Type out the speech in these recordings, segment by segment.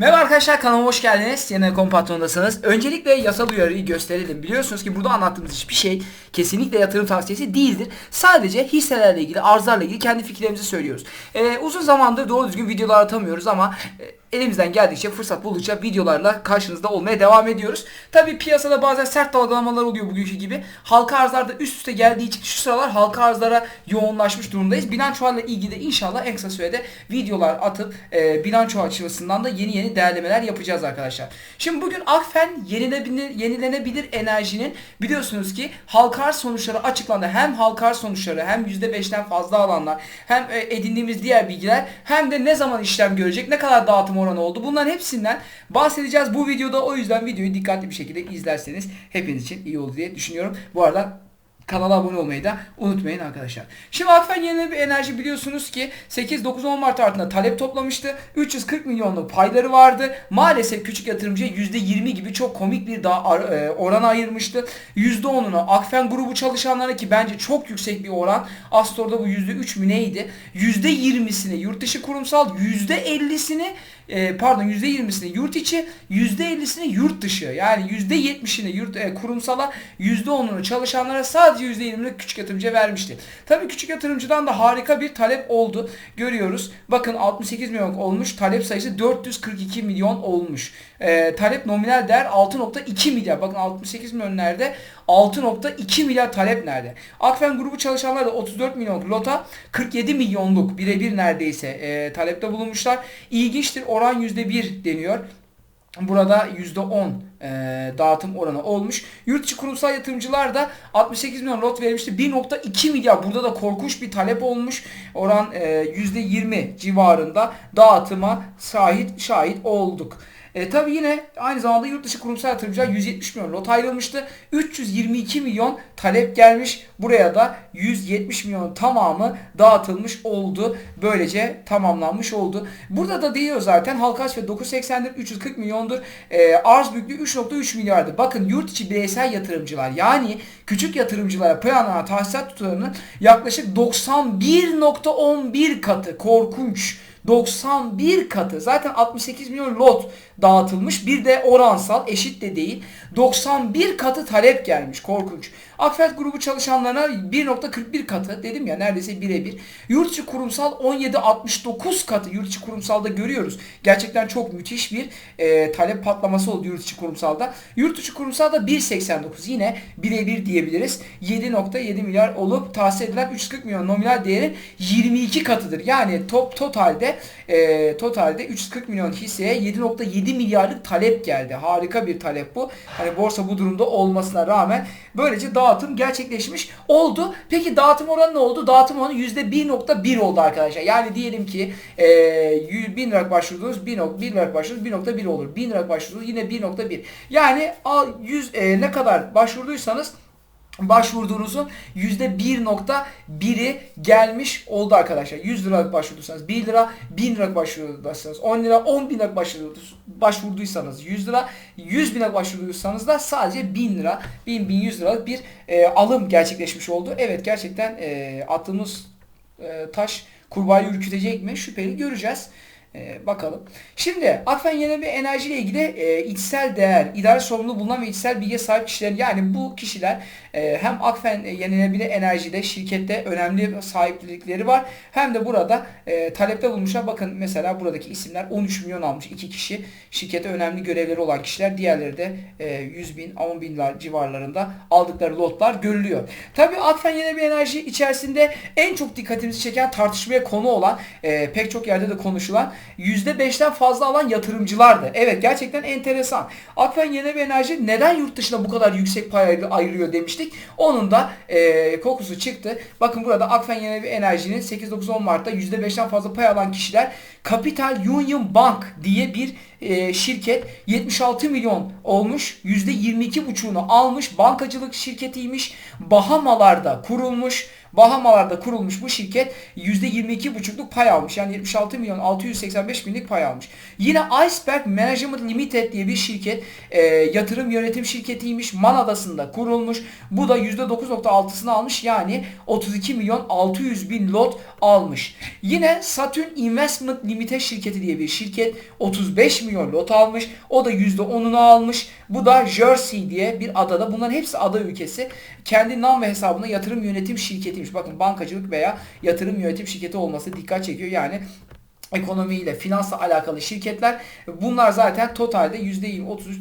Merhaba arkadaşlar kanalıma hoş geldiniz. Yine Kompatron'dasınız. Öncelikle yasal uyarıyı gösterelim. Biliyorsunuz ki burada anlattığımız hiçbir şey kesinlikle yatırım tavsiyesi değildir. Sadece hisselerle ilgili, arzlarla ilgili kendi fikirlerimizi söylüyoruz. Ee, uzun zamandır doğru düzgün videolar atamıyoruz ama e, elimizden geldikçe fırsat buldukça videolarla karşınızda olmaya devam ediyoruz. Tabi piyasada bazen sert dalgalamalar oluyor bugünkü gibi. Halka arzlarda üst üste geldiği için şu sıralar halka arzlara yoğunlaşmış durumdayız. Bilançolarla ilgili de inşallah en kısa sürede videolar atıp e, bilanço açısından da yeni yeni değerlemeler yapacağız arkadaşlar. Şimdi bugün Akfen yenilebilir, yenilenebilir enerjinin biliyorsunuz ki halka arz sonuçları açıklandı. Hem halka arz sonuçları hem %5'ten fazla alanlar hem e, edindiğimiz diğer bilgiler hem de ne zaman işlem görecek ne kadar dağıtım oranı oldu. Bunların hepsinden bahsedeceğiz bu videoda. O yüzden videoyu dikkatli bir şekilde izlerseniz hepiniz için iyi olur diye düşünüyorum. Bu arada Kanala abone olmayı da unutmayın arkadaşlar. Şimdi Akfen Yenilenebilir Enerji biliyorsunuz ki 8-9-10 Mart artında talep toplamıştı. 340 milyonluk payları vardı. Maalesef küçük yatırımcıya %20 gibi çok komik bir daha e, oran ayırmıştı. %10'unu Akfen grubu çalışanlara ki bence çok yüksek bir oran. Astor'da bu %3 mü neydi? %20'sini yurt dışı kurumsal, %50'sini e, pardon %20'sini yurt içi, %50'sini yurt dışı. Yani %70'ini yurt e, kurumsala, %10'unu çalışanlara sadece %20'ni küçük yatırımcıya vermişti. Tabii küçük yatırımcıdan da harika bir talep oldu. Görüyoruz. Bakın 68 milyon olmuş. Talep sayısı 442 milyon olmuş. E, talep nominal değer 6.2 milyar. Bakın 68 milyon nerede? 6.2 milyar talep nerede? Akfen grubu çalışanlar da 34 milyonluk lota 47 milyonluk birebir neredeyse e, talepte bulunmuşlar. İlginçtir oran %1 deniyor. Burada %10 e, dağıtım oranı olmuş. Yurt içi kurumsal yatırımcılar da 68 milyon lot verilmişti. 1.2 milyar burada da korkunç bir talep olmuş. Oran e, %20 civarında dağıtıma şahit şahit olduk. E, tabii yine aynı zamanda yurt dışı kurumsal yatırımcılar 170 milyon lot ayrılmıştı. 322 milyon talep gelmiş. Buraya da 170 milyon tamamı dağıtılmış oldu. Böylece tamamlanmış oldu. Burada da diyor zaten halka ve 980'dir 340 milyondur. E, arz büyüklüğü 3.3 milyardı. Bakın yurt içi bireysel yatırımcılar yani küçük yatırımcılara planlanan tahsisat tutarının yaklaşık 91.11 katı korkunç. 91 katı. Zaten 68 milyon lot dağıtılmış. Bir de oransal eşit de değil. 91 katı talep gelmiş. Korkunç. Akfet grubu çalışanlarına 1.41 katı. Dedim ya neredeyse birebir. Yurt içi kurumsal 17.69 katı. Yurt kurumsalda görüyoruz. Gerçekten çok müthiş bir e, talep patlaması oldu yurt kurumsalda. Yurt kurumsalda 1.89. Yine birebir diyebiliriz. 7.7 milyar olup tahsis edilen 340 milyon nominal değerin 22 katıdır. Yani top totalde e, totalde 340 milyon hisseye 7.7 milyarlık talep geldi. Harika bir talep bu. Hani borsa bu durumda olmasına rağmen böylece dağıtım gerçekleşmiş oldu. Peki dağıtım oranı ne oldu? Dağıtım oranı %1.1 oldu arkadaşlar. Yani diyelim ki e, 1000 lira başvurdunuz 1, 1 lira başvurdunuz 1.1 olur. 1000 lira başvurdunuz yine 1.1. Yani 100 e, ne kadar başvurduysanız başvurduğunuzun %1.1'i gelmiş oldu arkadaşlar. 100 liralık başvurduysanız 1 lira, 1000 liralık başvurduysanız 10 lira, 10 bin liralık başvurduysanız 100 lira, 100 bin liralık başvurduysanız da sadece 1000 lira, 1000, 1100 liralık bir e, alım gerçekleşmiş oldu. Evet gerçekten e, attığımız e, taş kurbağayı ürkütecek mi? Şüpheli göreceğiz. Ee, bakalım. Şimdi Akfen Yenilenebilir Enerji ile ilgili e, içsel değer, idare sorumluluğu bulunan ve içsel bilgiye sahip kişiler yani bu kişiler e, hem Akfen Yenilenebilir Enerji'de şirkette önemli sahiplikleri var hem de burada e, talepte bulmuşlar. Bakın mesela buradaki isimler 13 milyon almış iki kişi. Şirkette önemli görevleri olan kişiler. Diğerleri de e, 100 bin, 10 binler civarlarında aldıkları lotlar görülüyor. Tabi Akfen Yenilenebilir Enerji içerisinde en çok dikkatimizi çeken tartışmaya konu olan e, pek çok yerde de konuşulan %5'ten fazla alan yatırımcılardı. Evet gerçekten enteresan. Akfen Yenilenebilir Enerji neden yurt dışına bu kadar yüksek pay ayırıyor demiştik. Onun da e, kokusu çıktı. Bakın burada Akfen Yenilenebilir Enerji'nin 8-9-10 Mart'ta %5'ten fazla pay alan kişiler Capital Union Bank diye bir e, şirket 76 milyon olmuş. %22,5'unu almış. Bankacılık şirketiymiş. Bahamalarda kurulmuş. Bahamalarda kurulmuş bu şirket %22,5'luk pay almış. Yani 76 milyon 685 binlik pay almış. Yine Iceberg Management Limited diye bir şirket e, yatırım yönetim şirketiymiş. Man Adası'nda kurulmuş. Bu da %9.6'sını almış. Yani 32 milyon 600 bin lot almış. Yine Saturn Investment Limited şirketi diye bir şirket 35 milyon lot almış. O da %10'unu almış. Bu da Jersey diye bir adada. Bunların hepsi ada ülkesi. Kendi nam ve hesabına yatırım yönetim şirketiymiş. Bakın bankacılık veya yatırım yönetim şirketi olması dikkat çekiyor. Yani ekonomiyle, finansla alakalı şirketler bunlar zaten totalde %20, 30,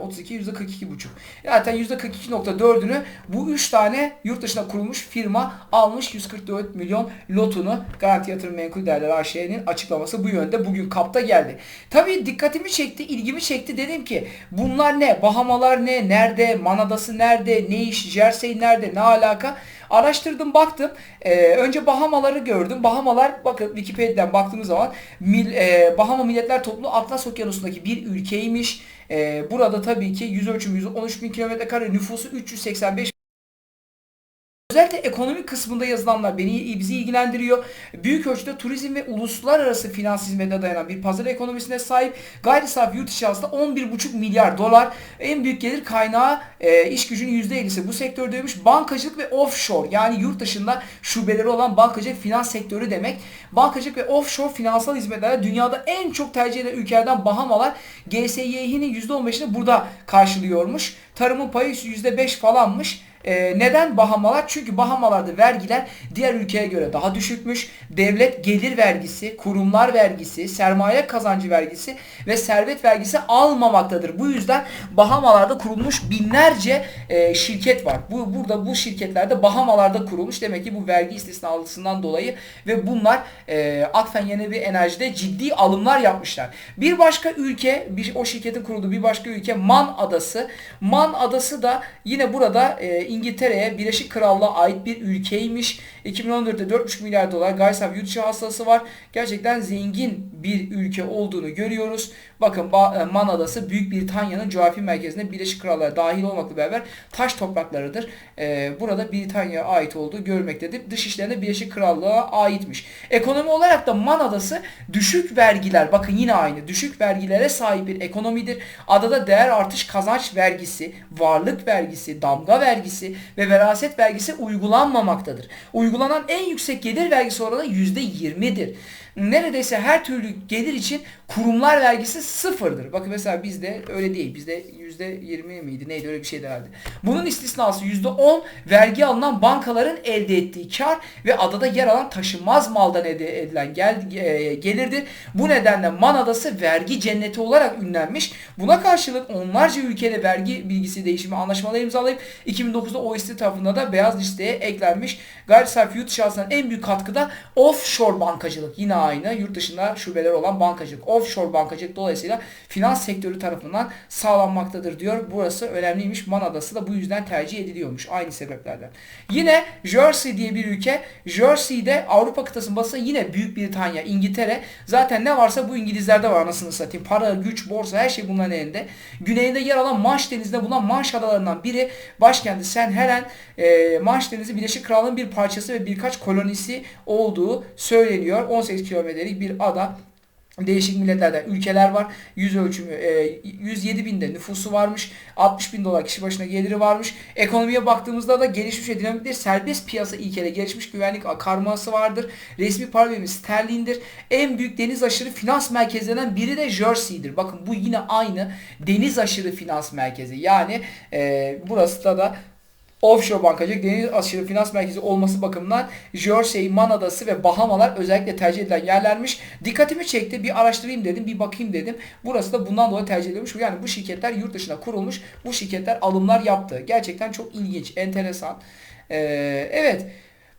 32, %42,5. Zaten %42.4'ünü bu 3 tane yurt dışında kurulmuş firma almış 144 milyon lotunu Garanti Yatırım Menkul Değerler AŞ'nin açıklaması bu yönde bugün kapta geldi. Tabii dikkatimi çekti, ilgimi çekti. Dedim ki bunlar ne? Bahamalar ne? Nerede? Manadası nerede? Ne iş? Jersey nerede? Ne alaka? Araştırdım baktım. Ee, önce Bahamaları gördüm. Bahamalar bakın Wikipedia'dan baktığımız zaman mil, e, Bahama Milletler Topluluğu Atlas Okyanusu'ndaki bir ülkeymiş. E, burada tabii ki yüz ölçümü 113 bin kilometre kare nüfusu 385 Özellikle ekonomik kısmında yazılanlar beni bizi ilgilendiriyor. Büyük ölçüde turizm ve uluslararası finans hizmetine dayanan bir pazar ekonomisine sahip. Gayri safi yurt içi aslında 11,5 milyar dolar. En büyük gelir kaynağı e, iş gücünün %50'si bu sektördeymiş. Bankacılık ve offshore yani yurt dışında şubeleri olan bankacılık finans sektörü demek. Bankacılık ve offshore finansal hizmetler dünyada en çok tercih edilen ülkelerden Bahamalar GSYH'nin %15'ini burada karşılıyormuş. Tarımın payı %5 falanmış. E, neden Bahamalar? Çünkü Bahamalarda vergiler diğer ülkeye göre daha düşükmüş. Devlet gelir vergisi, kurumlar vergisi, sermaye kazancı vergisi ve servet vergisi almamaktadır. Bu yüzden Bahamalarda kurulmuş binlerce e, şirket var. Bu burada bu şirketlerde Bahamalarda kurulmuş. Demek ki bu vergi istisnalısından dolayı ve bunlar e, Akfen Yeni bir Enerji'de ciddi alımlar yapmışlar. Bir başka ülke, bir, o şirketin kurulduğu bir başka ülke Man Adası. Man Adası da yine burada e, İngiltere'ye Birleşik Krallığa ait bir ülkeymiş. 2014'te 4,5 milyar dolar gayri safi yurt içi hastası var. Gerçekten zengin bir ülke olduğunu görüyoruz. Bakın e, Man Adası Büyük Britanya'nın coğrafi merkezinde Birleşik Krallığa dahil olmakla beraber taş topraklarıdır. Ee, burada Britanya'ya ait olduğu görmektedir. Dış işlerinde Birleşik Krallığa aitmiş. Ekonomi olarak da Man Adası düşük vergiler bakın yine aynı düşük vergilere sahip bir ekonomidir. Adada değer artış kazanç vergisi, varlık vergisi, damga vergisi ve veraset vergisi uygulanmamaktadır. Uygulanan en yüksek gelir vergisi oranı %20'dir neredeyse her türlü gelir için kurumlar vergisi sıfırdır. Bakın mesela bizde öyle değil. Bizde yüzde yirmi miydi neydi öyle bir şeydi herhalde. Bunun istisnası yüzde on vergi alınan bankaların elde ettiği kar ve adada yer alan taşınmaz maldan elde edilen gel, e, gelirdir. Bu nedenle Man Adası vergi cenneti olarak ünlenmiş. Buna karşılık onlarca ülkede vergi bilgisi değişimi anlaşmaları imzalayıp 2009'da OECD tarafından da beyaz listeye eklenmiş. Gayri safi yurt en büyük katkıda offshore bankacılık. Yine aynı yurt dışında şubeler olan bankacılık. Offshore bankacılık dolayısıyla finans sektörü tarafından sağlanmaktadır diyor. Burası önemliymiş. Man Adası da bu yüzden tercih ediliyormuş. Aynı sebeplerden. Yine Jersey diye bir ülke. Jersey'de Avrupa kıtasının batısı yine Büyük Britanya, İngiltere. Zaten ne varsa bu İngilizlerde var anasını satayım. Para, güç, borsa her şey bunların elinde. Güneyinde yer alan Manş Denizi'nde bulunan Manş Adalarından biri başkenti St. Helen. E, Manş Denizi Birleşik Krallığın bir parçası ve birkaç kolonisi olduğu söyleniyor. 18 kilometrelik bir ada değişik milletlerden ülkeler var. Yüz ölçümü e, 107 binde nüfusu varmış. 60 bin dolar kişi başına geliri varmış. Ekonomiye baktığımızda da gelişmiş ve dinamik bir serbest piyasa ilkeyle gelişmiş güvenlik karması vardır. Resmi para birimi sterlindir. En büyük deniz aşırı finans merkezlerinden biri de Jersey'dir. Bakın bu yine aynı deniz aşırı finans merkezi. Yani e, burası da da offshore bankacılık, deniz aşırı finans merkezi olması bakımından Jersey, Man Adası ve Bahamalar özellikle tercih edilen yerlermiş. Dikkatimi çekti. Bir araştırayım dedim, bir bakayım dedim. Burası da bundan dolayı tercih edilmiş. Yani bu şirketler yurt dışına kurulmuş. Bu şirketler alımlar yaptı. Gerçekten çok ilginç, enteresan. Ee, evet.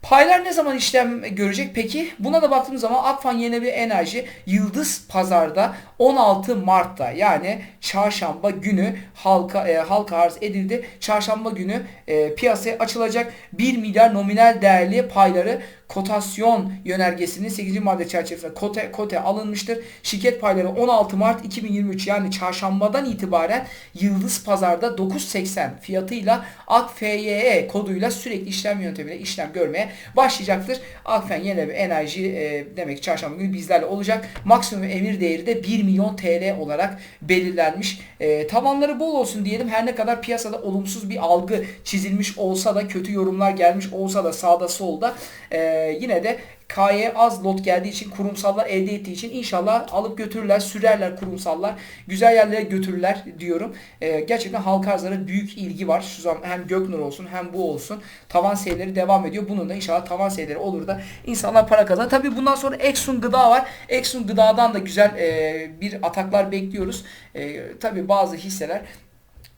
Paylar ne zaman işlem görecek peki? Buna da baktığımız zaman Akfan Yeni bir Enerji Yıldız Pazar'da 16 Mart'ta yani çarşamba günü halka e, halka arz edildi. Çarşamba günü e, piyasaya açılacak 1 milyar nominal değerli payları kotasyon yönergesinin 8. madde çerçevesinde kote, kote alınmıştır. Şirket payları 16 Mart 2023 yani çarşambadan itibaren Yıldız Pazar'da 9.80 fiyatıyla AKFYE koduyla sürekli işlem yöntemiyle işlem görmeye başlayacaktır. Akfen yine bir enerji e, demek ki çarşamba günü bizlerle olacak. Maksimum emir değeri de 1 milyon TL olarak belirlenmiş. E, tavanları bol olsun diyelim. Her ne kadar piyasada olumsuz bir algı çizilmiş olsa da kötü yorumlar gelmiş olsa da sağda solda e, yine de K'ye az lot geldiği için kurumsallar elde ettiği için inşallah alıp götürürler, sürerler kurumsallar. Güzel yerlere götürürler diyorum. Ee, gerçekten halka arzlara büyük ilgi var. Şu zaman hem Göknur olsun hem bu olsun. Tavan seyirleri devam ediyor. Bunun da inşallah tavan seyirleri olur da insanlar para kazanır. Tabii bundan sonra Exxon Gıda var. Exxon Gıda'dan da güzel e, bir ataklar bekliyoruz. E, tabii bazı hisseler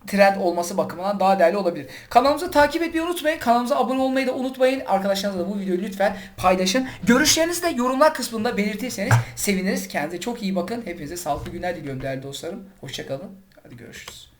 trend olması bakımından daha değerli olabilir. Kanalımızı takip etmeyi unutmayın. Kanalımıza abone olmayı da unutmayın. Arkadaşlarınızla da bu videoyu lütfen paylaşın. Görüşlerinizi de yorumlar kısmında belirtirseniz seviniriz. Kendinize çok iyi bakın. Hepinize sağlıklı günler diliyorum değerli dostlarım. Hoşçakalın. Hadi görüşürüz.